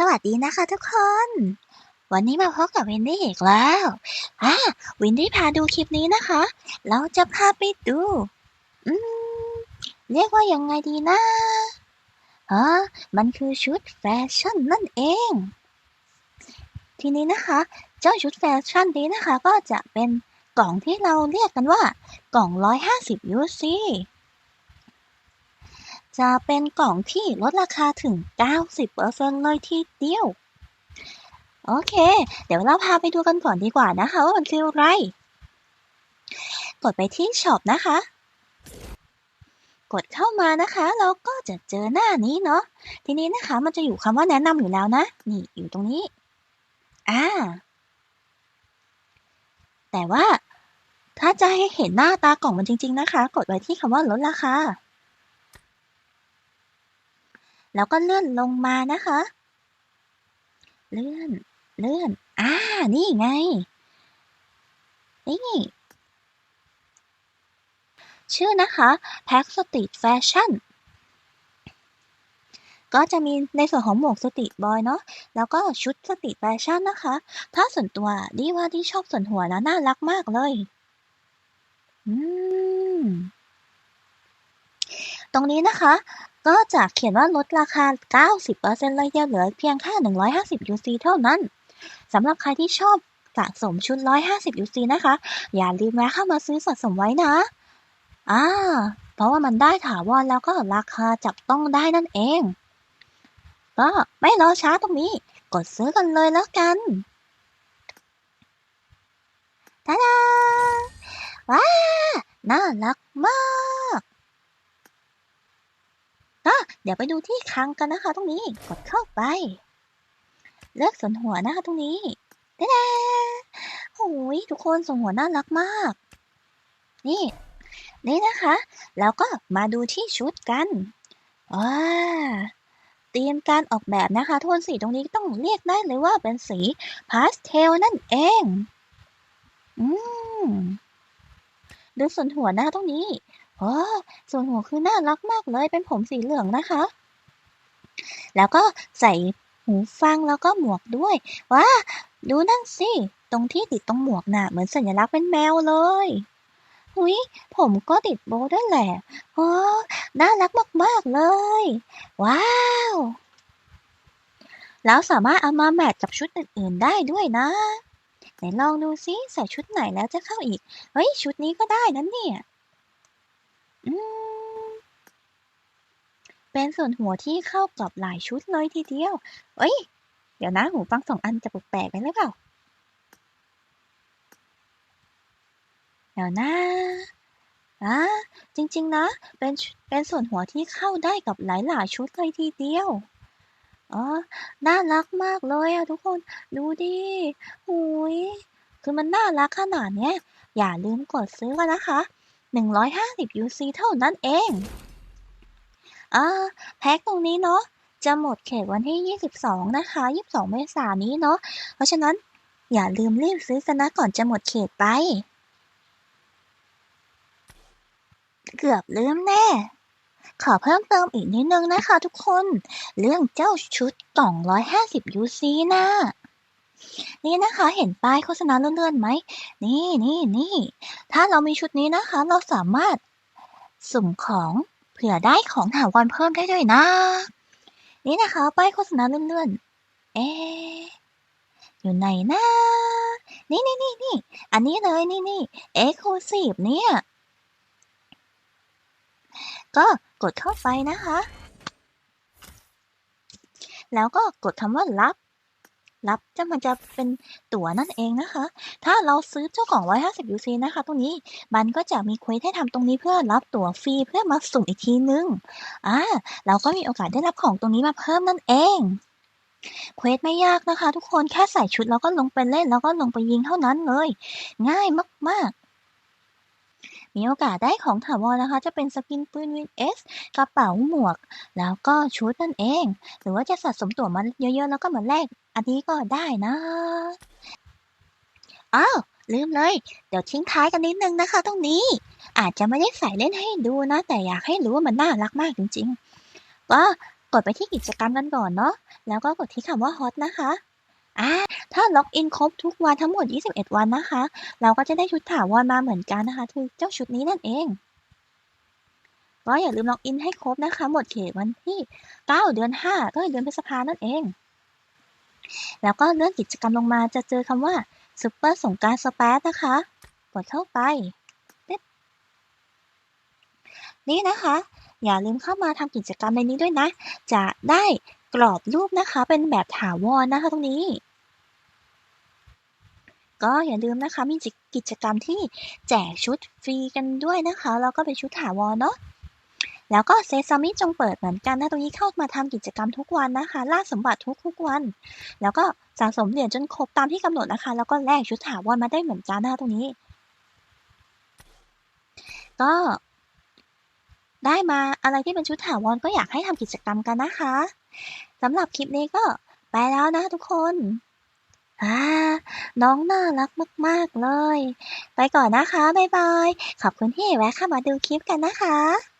สวัสดีนะคะทุกคน วันนี้มาพบกับวินดี้อีกแล้วอ่าวินดี้พาดูคลิปนี้นะคะ เราจะพาไปดู อืม เรียกว่ายังไงดีนะอ๋อมันคือชุดแฟชั่นนั่นเอง ทีนี้นะคะ เจ้าชุดแฟชั่นนี้นะคะ ก็จะเป็นกล่องที่เราเรียกกันว่ากล่อง 150 UC จะเป็นกล่องที่ลดราคาถึง 90%เลยทีเดียว โอเค เดี๋ยวเราพาไปดูกันก่อนดีกว่านะคะว่ามันคืออะไร กดไปที่ช็อปนะคะ กดเข้ามานะคะ เราก็จะเจอหน้านี้เนาะ ทีนี้นะคะมันจะอยู่คำว่าแนะนำอยู่แล้วนะ นี่อยู่ตรงนี้ อ่า แต่ว่าถ้าจะให้เห็นหน้าตากล่องมันจริง ๆ นะคะ กดไว้ที่คำว่าลดราคา แล้วก็เลื่อนลงมานะคะ เลื่อน เลื่อน อ่า นี่ไง นี่ ชื่อนะคะ Pack Street Fashion ก็จะมีในส่วนของหมวกสตรีทบอยเนาะ แล้วก็ชุดสตรีทแฟชั่นนะคะ ถ้าส่วนตัวดีว่าดีชอบส่วนหัวนะน่ารักมากเลย อืม ตรงนี้นะคะ ก็จะเขียนว่าลดราคา 90%เลยทีเดียวเหลือเพียงแค่ 150 UC เท่านั้นสำหรับใครที่ชอบสะสมชุด 150 UC นะคะ อย่าลืมแวะเข้ามาซื้อสะสมไว้นะอ่าเพราะว่ามันได้ถาวรแล้วก็ราคาจับต้องได้นั่นเอง ก็ไม่รอช้าตรงนี้ กดซื้อกันเลยแล้วกันตาดาว้าน่ารักมากก็ เดี๋ยวไปดูที่คลังกันนะคะ ตรงนี้กดเข้าไป เลือกส่วนหัวนะคะตรงนี้เด้โอ้ยทุกคนส่วนหัวน่ารักมาก นี่ นี่นะคะ แล้วก็มาดูที่ชุดกันว้าเตรียมการออกแบบนะคะโทนสีตรงนี้ต้องเรียกได้เลยว่าเป็นสีพาสเทลนั่นเอง อืมดูส่วนหัวหน้าตรงนี้ โอ้ส่วนหัวคือน่ารักมากเลย เป็นผมสีเหลืองนะคะ แล้วก็ใส่หูฟังแล้วก็หมวกด้วย ว้า ดูนั่นสิ ตรงที่ติดตรงหมวกน่ะ เหมือนสัญลักษณ์เป็นแมวเลย หุยผมก็ติดโบด้วยแหละโอ้น่ารักมากๆเลย ว้าว แล้วสามารถเอามาแมทกับชุดอื่นๆได้ด้วยนะไหนลองดูซิใส่ชุดไหนแล้วจะเข้าอีก เฮ้ย ชุดนี้ก็ได้นะเนี่ย เป็นส่วนหัวที่เข้ากับหลายชุดเลยทีเดียว เอ้ย เดี๋ยวนะหูฟังสองอันจะแปลกไปหรือเปล่า เดี๋ยวนะอะจริงๆนะ เป็น เป็นส่วนหัวที่เข้าได้กับหลายๆชุดเลยทีเดียว อ๋อ น่ารักมากเลยอะทุกคน ดูดิหุยคือมันน่ารักขนาดเนี้ย อย่าลืมกดซื้อกันนะคะ 150 UC เท่านั้นเองอ่าแพ็คตรงนี้เนาะจะหมดเขตวันที่ 22 นะคะ 22 เมษายนนี้เนาะ เพราะฉะนั้นอย่าลืมรีบซื้อกันนะก่อนจะหมดเขตไป เกือบลืมแน่ ขอเพิ่มเติมอีกนิดนึงนะคะทุกคน เรื่องเจ้าชุดกล่อง 150 UC นะ นี่นะคะเห็นป้ายโฆษณาเลื่อนๆไหม นี่นี่นี่ ถ้าเรามีชุดนี้นะคะ เราสามารถสุ่มของเผื่อได้ของถาวรเพิ่มได้ด้วยนะ นี่นะคะป้ายโฆษณาเลื่อนๆ เอ๊อยู่ไหนนะนี่นี่นี่นี่ อันนี้เลยนี่นี่ Exclusive เนี่ย ก็กดเข้าไปนะคะ แล้วก็กดคำว่ารับ รับจะมันจะเป็นตั๋วนั่นเองนะคะ ถ้าเราซื้อเจ้าของ 150 UC นะคะ ตรงนี้มันก็จะมีเควสให้ทำตรงนี้เพื่อรับตั๋วฟรีเพื่อมาสุ่มอีกทีนึงอ่าเราก็มีโอกาสได้รับของตรงนี้มาเพิ่มนั่นเองเควสไม่ยากนะคะ ทุกคนแค่ใส่ชุดแล้วก็ลงไปเล่นแล้วก็ลงไปยิงเท่านั้นเลย ง่ายมากๆ มีโอกาสได้ของถาวรนะคะ จะเป็นสกินปืนวินเอสกระเป๋าหมวก แล้วก็ชุดนั่นเอง หรือว่าจะสะสมตั๋วมาเยอะๆ แล้วก็มาแลกอันนี้ก็ได้นะอ้าวลืมเลย เดี๋ยวทิ้งท้ายกันนิดนึงนะคะ ตรงนี้ อาจจะไม่ได้ใส่เล่นให้ดูนะ แต่อยากให้รู้ว่ามันน่ารักมากจริงๆ ก็กดไปที่กิจกรรมกันก่อนเนาะแล้วก็กดที่คำว่า hot นะคะ อ่าถ้าล็อกอินครบทุกวันทั้งหมด 21 วันนะคะ เราก็จะได้ชุดถาวรมาเหมือนกันนะคะคือเจ้าชุดนี้นั่นเอง ก็อย่าลืมล็อกอินให้ครบนะคะ หมดเขตวันที่ 9 เดือน 5 ก็เดือนพฤษภานั่นเอง แล้วก็เลื่อนกิจกรรมลงมาจะเจอคำว่าซุปเปอร์สงการสเปซนะคะ กดเข้าไปนี่นะคะ อย่าลืมเข้ามาทำกิจกรรมในนี้ด้วยนะ จะได้กรอบรูปนะคะ เป็นแบบถาวรนะคะตรงนี้ ก็อย่าลืมนะคะมีกิจกรรมที่แจกชุดฟรีกันด้วยนะคะ แล้วก็เป็นชุดถาวรเนาะแล้วก็เซซามิจงเปิดเหมือนกันนะตรงนี้เข้ามาทำกิจกรรมทุกวันนะคะล่าสมบัติทุกทุกๆวัน แล้วก็สะสมเหรียญจนครบตามที่กำหนดนะคะ แล้วก็แลกชุดถาวรมาได้เหมือนกันนะคะตรงนี้ ก็ได้มาอะไรที่เป็นชุดถาวรก็อยากให้ทำกิจกรรมกันนะคะสำหรับคลิปนี้ก็ไปแล้วนะทุกคน อ่าน้องน่ารักมาก ๆ เลย ไปก่อนนะคะ บ๊ายบาย ขอบคุณที่แวะเข้ามาดูคลิปกันนะคะ